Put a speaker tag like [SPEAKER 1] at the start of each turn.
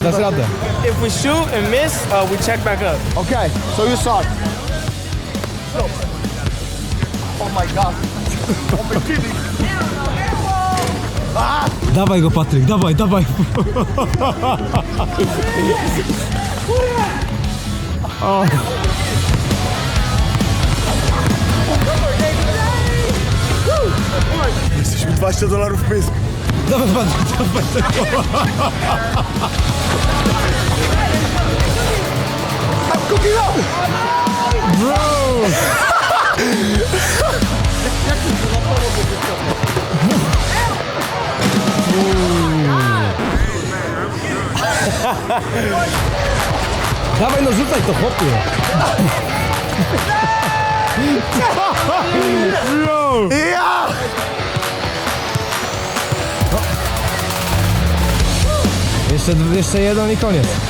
[SPEAKER 1] Dasz radę.
[SPEAKER 2] If we shoot and miss, uh, we check back up.
[SPEAKER 3] Okay, so you start. Oh my god.
[SPEAKER 1] Dawaj go, Patryk, dawaj, dawaj. O.
[SPEAKER 3] Jesteśmy 20 dolarów pysk.
[SPEAKER 1] Dawaj, Patryk, dawaj.
[SPEAKER 3] Cooking up!
[SPEAKER 1] Dawaj, no rzucaj to, chłopie.
[SPEAKER 3] Ja!
[SPEAKER 1] Jeszcze, jeszcze jeden i koniec.